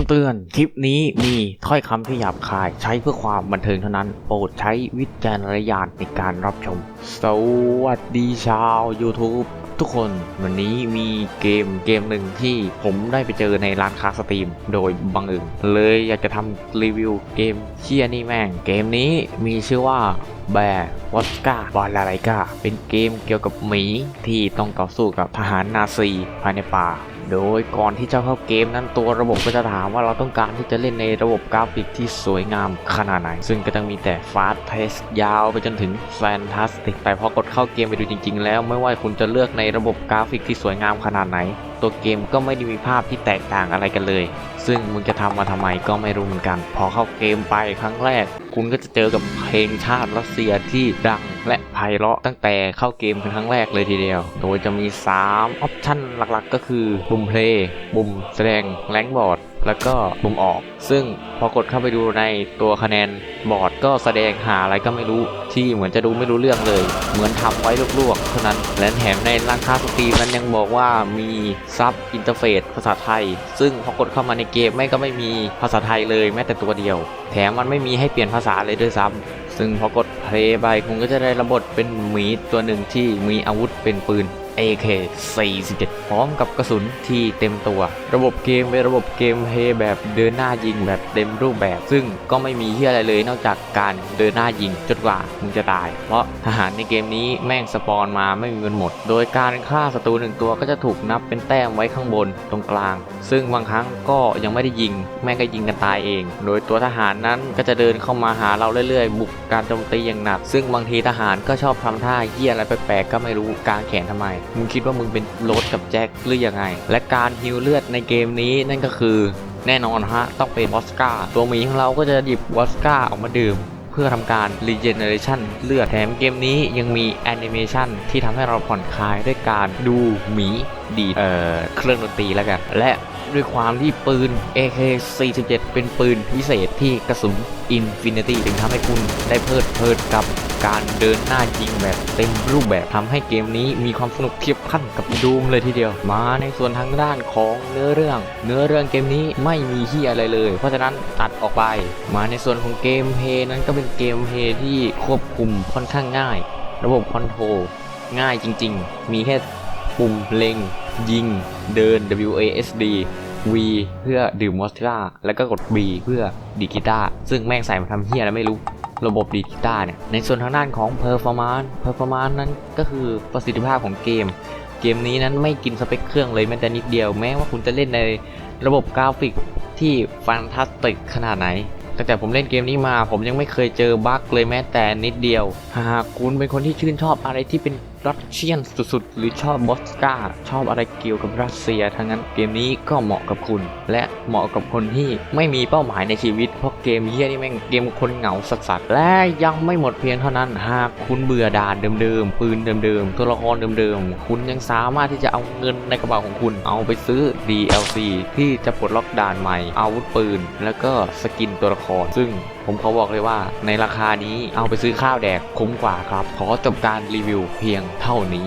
ำเตือน คลิปนี้มีถ้อยคำที่หยาบคาย ใช้เพื่อความบันเทิงเท่านั้น โปรดใช้วิจารณญาณในการรับชม สวัสดีชาว YouTube ทุกคนวันนี้มีเกมเกมหนึ่งที่ผมได้ไปเจอในร้านค้าสตรีม โดยบังเอิญเลยอยากจะทำรีวิวเกมเชียนี่แม่ง เกมนี้มีชื่อว่า แบร์วอสกาบอลาไลกาเป็นเกมเกี่ยวกับหมีที่ต้องต่อสู้กับทหารนาซีภายในป่า โดยก่อนที่จะเข้าเกมนั้นตัวระบบก็จะถามว่าเราต้องการที่จะเล่นในระบบกราฟิกที่สวยงามขนาดไหน ซึ่งก็ต้องมีแต่ฟาสเทสยาวไปจนถึงแฟนตาสติกแต่พอกดเข้าเกมไปดูจริง ๆ แล้วไม่ว่าคุณจะเลือกในระบบกราฟิกที่สวยงามขนาดไหนตัวเกมก็ไม่ได้มีภาพที่แตกต่างอะไรกันเลย ซึ่งมึงจะทำมาทำไมก็ไม่รู้เหมือนกัน พอเข้าเกมไปครั้งแรก คุณก็จะเจอกับเพลงชาติรัสเซียที่ดังและไพเราะตั้งแต่เข้าเกมเป็นครั้งแรกเลยทีเดียว โดยจะมี 3 ออปชั่นหลักๆ ก็คือปุ่มเพลย์ปุ่มแสดงแรงบอร์ดแล้วก็ปุ่มออก ซึ่งพอกดเข้าไปดูในตัวคะแนนบอร์ดก็แสดงหาอะไรก็ไม่รู้ที่เหมือนจะดูไม่รู้เรื่องเลย เหมือนทำไว้ลวก ท่านั้น และแถมในร้านค้าสตรีมนั้นยังบอกว่ามีซับอินเทอร์เฟซภาษาไทย ซึ่งพอกดเข้ามาในเกมไม่ก็ไม่มีภาษาไทยเลยแม้แต่ตัวเดียว แถมมันไม่มีให้เปลี่ยนภาษาเลยด้วยซ้ำซึ่งพอกดเพลย์ไปคุณก็จะได้ระบบเป็นหมีตัวหนึ่งที่มีอาวุธเป็นปืน AK 47 พร้อมกับกระสุนที่เต็มตัว ระบบเกมเป็นระบบเกมเพย์แบบเดินหน้ายิงแบบเต็มรูปแบบ ซึ่งก็ไม่มีที่อะไรเลยนอกจากการเดินหน้ายิงจนกว่ามึงจะตาย เพราะทหารในเกมนี้แม่งสปอนมาไม่มีเงินหมด โดยการฆ่าศัตรูหนึ่งตัวก็จะถูกนับเป็นแต้มไว้ข้างบนตรงกลาง ซึ่งบางครั้งก็ยังไม่ได้ยิง แม่งก็ยิงกันตายเอง โดยตัวทหารนั้นก็จะเดินเข้ามาหาเราเรื่อยๆ บุกการโจมตีอย่างหนัก ซึ่งบางทีทหารก็ชอบทำท่าเหี้ยอะไรแปลกๆก็ไม่รู้กางแขนทำไมมึงคิดว่ามึงเป็นโรสกับแจ็คหรือยังไง และการฮิวเลือดในเกมนี้นั่นก็คือแน่นอนฮะ ต้องเป็นวอสกาตัวหมีของเราก็จะหยิบวอสกาออกมาดื่ม เพื่อทำการ regeneration เลือดแถมเกมนี้ยังมีแอนิเมชันที่ทำให้เราผ่อนคลายด้วยการดูหมีดีเอ่อเครื่องดนตรีแล้วกัน และด้วยความที่ปืน AK47 เป็นปืนพิเศษที่กระสุน Infinity ถึงทำให้คุณได้เพลิดเพลินกับ การเดินหน้ายิงแบบเต็มรูปแบบทำให้เกมนี้มีความสนุกเทียบขั้นกับดูมเลยทีเดียว มาในส่วนทางด้านของเนื้อเรื่อง เนื้อเรื่องเกมนี้ไม่มีที่อะไรเลย เพราะฉะนั้นตัดออกไป มาในส่วนของเกมเพย์นั้นก็เป็นเกมเพย์ที่ควบคุมค่อนข้างง่าย ระบบคอนโทรลง่ายจริง ๆ มีแค่ปุ่มเล็ง ยิง เดิน WASD V เพื่อดื่มมอสกาแล้วก็กด B เพื่อดีกีตาซึ่งแม่งใส่มาทำเฮียอะไรไม่รู้ ระบบดีดกีตาร์เนี่ยในส่วนทางด้านของ performance performance นั้นก็คือประสิทธิภาพของเกม เกมนี้นั้นไม่กินสเปคเครื่องเลยแม้แต่นิดเดียวแม้ว่าคุณจะเล่นในระบบกราฟิกที่ฟันทัสติกขนาดไหนตั้งแต่ผมเล่นเกมนี้มา ผมยังไม่เคยเจอบั๊กเลยแม้แต่นิดเดียว หากคุณเป็นคนที่ชื่นชอบอะไรที่เป็น รัสเซียนสุดๆ หรือชอบบอสกาชอบอะไรเกี่ยวกับรัสเซียทั้งนั้นเกมนี้ก็เหมาะกับคุณ และเหมาะกับคนที่ไม่มีเป้าหมายในชีวิตเพราะเกมเฮียนี่แม่งเกมคนเหงาสัสๆและยังไม่หมดเพียงเท่านั้นหากคุณเบื่อด่านเดิมๆปืนเดิมๆตัวละครเดิมๆคุณยังสามารถที่จะเอาเงินในกระเป๋าของคุณ เอาไปซื้อ DLC ที่จะปลดล็อกด่านใหม่อาวุธปืน แล้วก็สกินตัวละครซึ่ง ผมขอบอกเลยว่าในราคานี้เอาไปซื้อข้าวแดกคุ้มกว่าครับ ขอจบการรีวิวเพียงเท่านี้